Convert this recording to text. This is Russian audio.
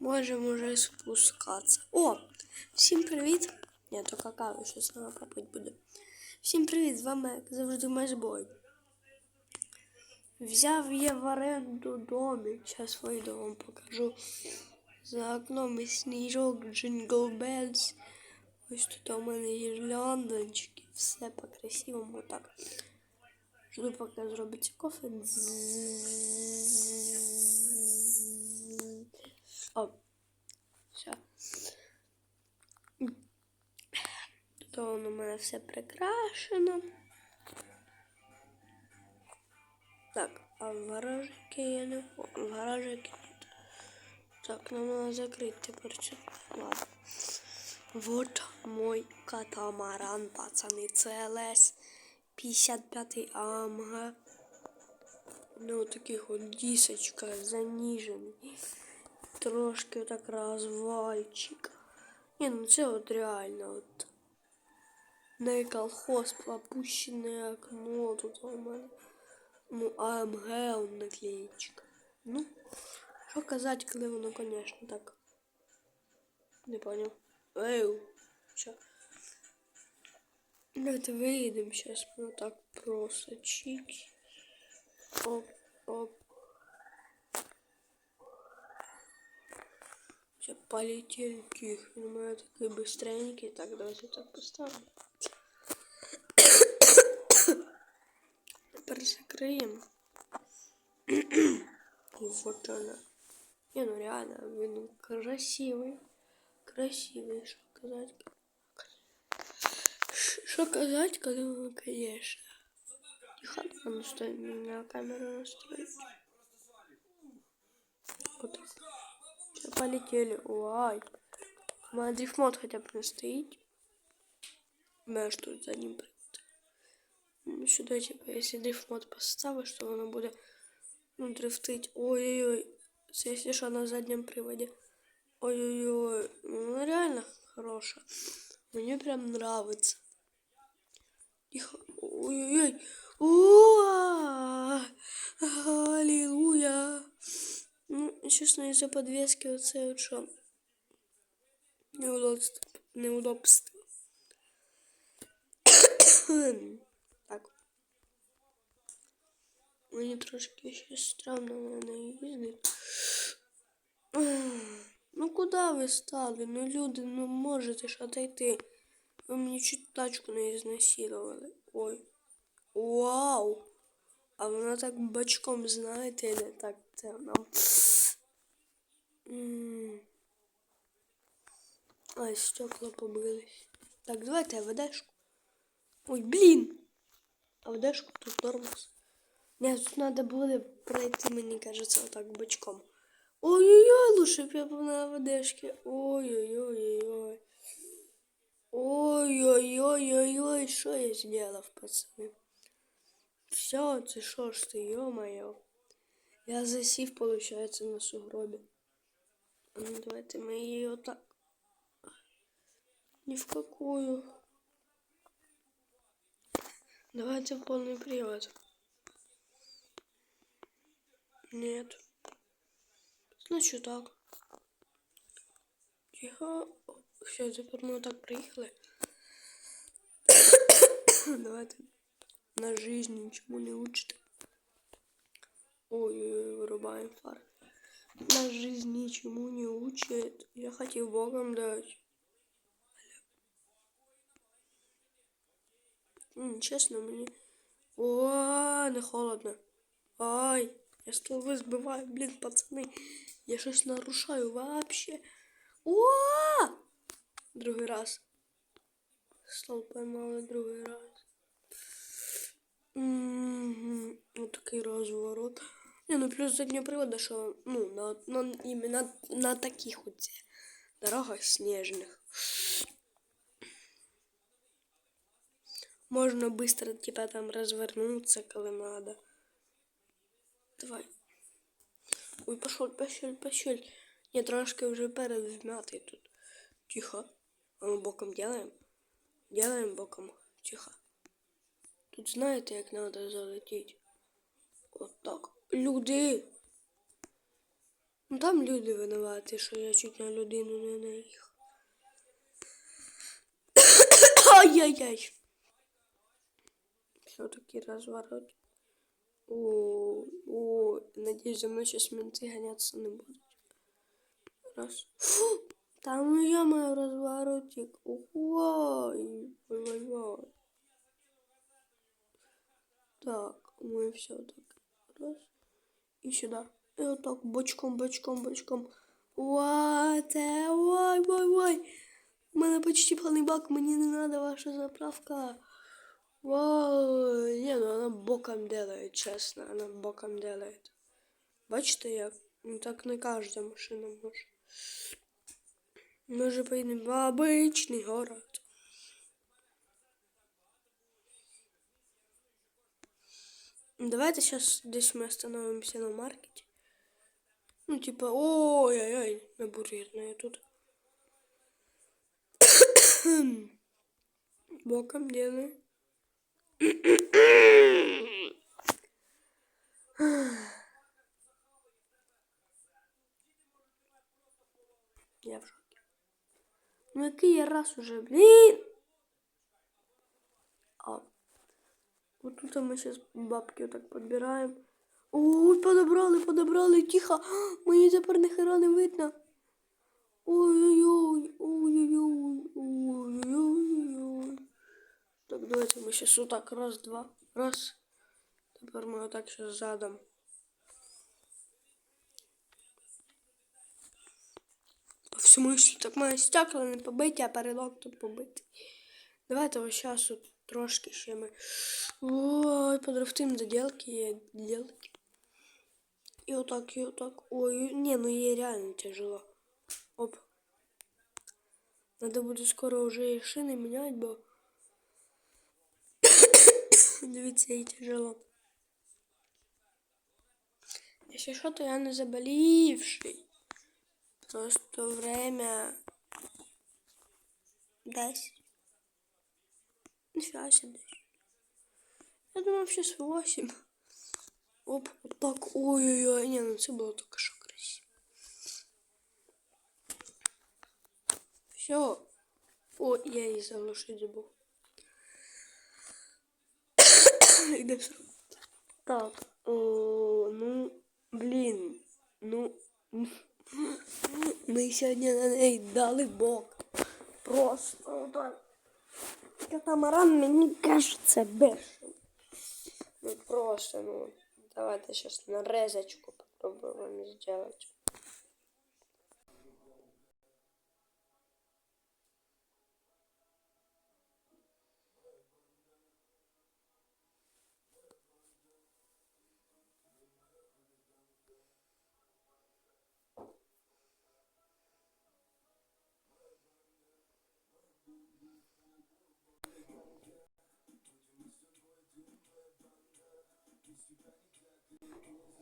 Можемо вже спускатися. О! Всім привіт! Ні, то какао щось знову попить буде. Всім привіт! З вами, як завжди, Межбой. Взяв я в оренду домик. Зараз вийду вам покажу. За окном сніжок, джингл белз. Ось тут у мене гірляндочки. Все по-красивому так. Жду, поки зробиться кофе. О, все. Тут воно у мене все прикрашено. Так, а в гаражики я не в гаражики. Так, нам надо закрыть теперь что Ладно. Вот мой катамаран, пацаны, CLS 55 АМГ. Ну, таких от дісочка занижений. Трошки так розвальчик. Ні, ну це от реально от. Не колхоз, опущенное окно тут у. Ну, АМГ он наклеечка. Ну, що казати, коли воно, конечно, так. Не понял. Эй, що? Давайте выйдем сейчас. Ну так просто чик. Оп, оп. Все, полетели тихо. Ну, мы такие быстренькие. Так, давайте так поставим. Теперь закроем. И вот она. Не, ну реально, блин, красивый. Красивый, что сказать. Что сказать, он, конечно. Тихо, ну стой, меня камеру настроить. Вот так. Все, полетели. Ой. Моя дрифмод хотя бы не стоит. Знаешь, тут за ним Сюди, типа, якщо дрифмод поставиш, то воно буде ну, дрифтить. Ой-ой-ой. Це якщо що на заднем приводі. Ой-ой-ой. Ну реально хороша. Мне прям нравится. Тихо. Ой-ой-ой. Аллилуйя. Ну, честно, из-за подвески оце от що. Неудобство. Неудобство. так. Мені трошки ще странно на неї їздить. Ну куда ви стали? Ну люди, ну можете ж отойти. Ви мені чуть тачку не изнасиловали. Ой. Вау! А вона так бочком, знаєте, не так це нам. Ай, стекла побились. Так, давайте АВДшку. Ой, блин! АВДшку тут тормоз. Нет, тут надо было пройти, мне кажется, вот так бочком. Ой-ой-ой, лучше я на АВДшке. Ой-ой-ой-ой-ой. Ой-ой-ой-ой-ой, что я сделал, пацаны? Все, це що ж ти, ё-моё. Я засів, получается, на сугробі. Ну, давайте мы ее так. Ни в какую. Давайте в полный привод. Нет. Значит так. Тихо. Все, теперь мы так приехали. Давайте. На жизнь ничему не учит. Ой, вырубаем фар. На жизнь ничему не учит. Я хотел Богом дать. Честно, мне... О, не холодно. Ай, я столбы сбиваю, блин, пацаны. Я что-то нарушаю вообще. О! Другий раз. Стол поймали другий раз. Угу. Вот такий розворот. Не, ну плюс заднього привода, що ну, на, на, іменно на, на таких вот дорогах снежных. Можно быстро типа там развернуться, коли надо. Давай. Ой, пошел, пошел, пошел. Не, трошки уже перед вмятий тут. Тихо. А мы боком делаем? Делаем боком. Тихо. Тут знаєте, як треба залетіти? От так. Люди. Ну там люди винуваті, що я чуть на людину не наїхав. Ай-яй-яй. Все-таки разворот. О, о, надеюсь, за мной сейчас менты гоняться не будут. Раз. Фу, там я мой разворотик. Ой, ой, ой. Так, мы все так. Раз. И сюда. И вот так бочком, бочком, бочком. Вот, ой, ой, ой. У мене почти повний бак, мені не надо ваша заправка. Вау, боком делает, честно, она боком делает. Бачите як? Ну так не кожна машина може. Ми вже поїдемо в обичний город. Давайте сейчас десь мы остановимся на маркете. Ну, типа, ой-ой-ой, на бургерная тут. Боком делаем. Я в шоке. Ну який я раз уже, блин. А. Вот тут мы сейчас бабки вот так подбираем. Ой, подобрали, подобрали, тихо. Мені тепер ніхера не видно. Ой-ой-ой, ой-ой-ой, ой-ой-ой. Так, давайте мы сейчас вот так, раз, два, раз. Тепер ми отак сейчас задом. В смысле, так моє стекла не побиті, а передок тут побитий. Давайте ось зараз от трошки ще ми. Ой, подрифтим доделки є доделки. І отак, і отак. Ой, не, ну ей реально тяжело. Оп. Надо буде скоро уже і шини міняти, бо дивіться, їй тяжело. Якщо що, то я не заболівший. Просто время 10. Нифига себе 10. Я думав, сейчас 8. Оп, вот так. Ой-ой-ой. Не, ну це було тільки що красиво. Все. О, я її заглушить забув. Іде все. Так. О, ну, блін. Ну. Ми сьогодні на неї дали бок. Просто так. Катамаран мені кажеться бешений. Ну просто, ну. Давайте сейчас нарезочку попробуем сделать. Do?